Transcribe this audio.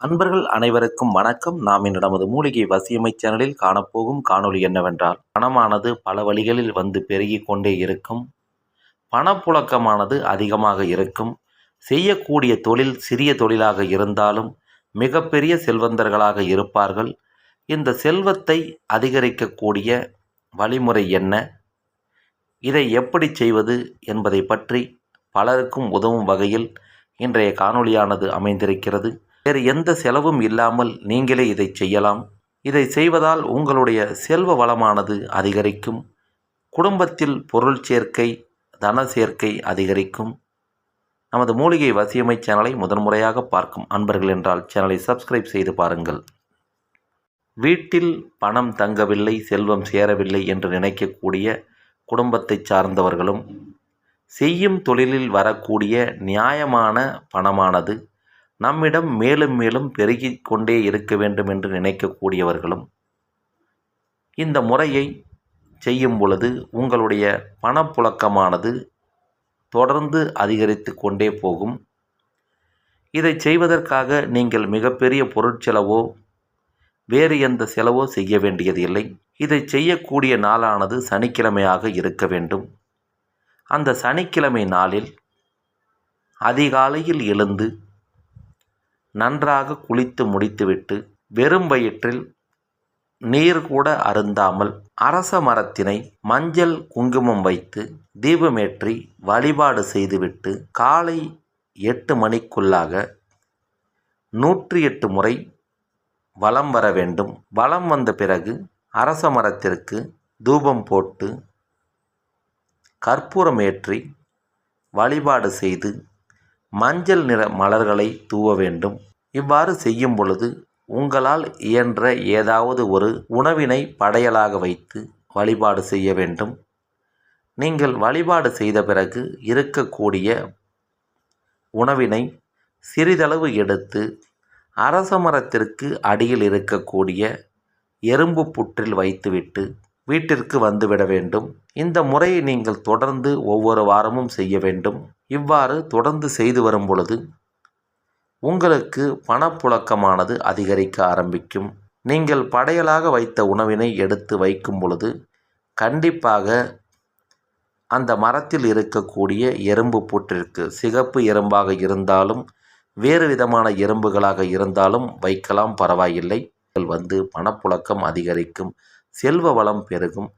அன்பர்கள் அனைவருக்கும் வணக்கம். நாம் இன்று நமது மூலிகை வசியமை சேனலில் காணப்போகும் காணொளி என்னவென்றால் பணமானது பல வழிகளில் வந்து பெருகி கொண்டே இருக்கும். பணப்புழக்கமானது அதிகமாக இருக்கும். செய்யக்கூடிய தொழில் சிறிய தொழிலாக இருந்தாலும் மிகப்பெரிய செல்வந்தர்களாக இருப்பார்கள். இந்த செல்வத்தை அதிகரிக்கக்கூடிய வழிமுறை என்ன? இதை எப்படி செய்வது என்பதை பற்றி பலருக்கும் உதவும் வகையில் இன்றைய காணொளியானது அமைந்திருக்கிறது. வேறு எந்த செலவும் இல்லாமல் நீங்களே இதை செய்யலாம். இதை செய்வதால் உங்களுடைய செல்வ வளமானது அதிகரிக்கும். குடும்பத்தில் பொருள் சேர்க்கை தன சேர்க்கை அதிகரிக்கும். நமது மூலிகை வசியமை சேனலை முதன்முறையாக பார்க்கும் அன்பர்கள் என்றால் சேனலை சப்ஸ்கிரைப் செய்து பாருங்கள். வீட்டில் பணம் தங்கவில்லை செல்வம் சேரவில்லை என்று நினைக்கக்கூடிய குடும்பத்தை சார்ந்தவர்களும் செய்யும் தொழிலில் வரக்கூடிய நியாயமான பணமானது நம்மிடம் மேலும் மேலும் பெருகிக் கொண்டே இருக்க வேண்டும் என்று நினைக்கக்கூடியவர்களும் இந்த முறையை செய்யும் பொழுது உங்களுடைய பணப்புழக்கமானது தொடர்ந்து அதிகரித்து கொண்டே போகும். இதை செய்வதற்காக நீங்கள் மிகப்பெரிய பொருட்செலவோ வேறு எந்த செலவோ செய்ய வேண்டியது இல்லை இதை செய்யக்கூடிய நாளானது சனிக்கிழமையாக இருக்க வேண்டும். அந்த சனிக்கிழமை நாளில் அதிகாலையில் எழுந்து நன்றாக குளித்து முடித்துவிட்டு வெறும் வயிற்றில் நீர் கூட அருந்தாமல் அரச மரத்தினை மஞ்சள் குங்குமம் வைத்து தீபமேற்றி வழிபாடு செய்துவிட்டு காலை எட்டு மணிக்குள்ளாக நூற்றி எட்டு முறை வலம் வர வேண்டும். வலம் வந்த பிறகு அரச மரத்திற்கு தூபம் போட்டு கற்பூரம் ஏற்றி வழிபாடு செய்து மஞ்சள் நிற மலர்களை தூவ வேண்டும். இவ்வாறு செய்யும் பொழுது உங்களால் இயன்ற ஏதாவது ஒரு உணவினை படையலாக வைத்து வழிபாடு செய்ய வேண்டும். நீங்கள் வழிபாடு செய்த பிறகு இருக்கக்கூடிய உணவினை சிறிதளவு எடுத்து அரச மரத்திற்கு அடியில் இருக்கக்கூடிய எறும்பு புற்றில் வைத்துவிட்டு வீட்டிற்கு வந்துவிட வேண்டும். இந்த முறையை நீங்கள் தொடர்ந்து ஒவ்வொரு வாரமும் செய்ய வேண்டும். இவ்வாறு தொடர்ந்து செய்து வரும் பொழுது உங்களுக்கு பணப்புழக்கமானது அதிகரிக்க ஆரம்பிக்கும். நீங்கள் படையலாக வைத்த உணவினை எடுத்து வைக்கும் பொழுது கண்டிப்பாக அந்த மரத்தில் இருக்கக்கூடிய எறும்பு புற்றிற்கு சிகப்பு எறும்பாக இருந்தாலும் வேறு விதமான எறும்புகளாக இருந்தாலும் வைக்கலாம் பரவாயில்லை. வந்து பணப்புழக்கம் அதிகரிக்கும் செல்வ வளம் பெருகும்.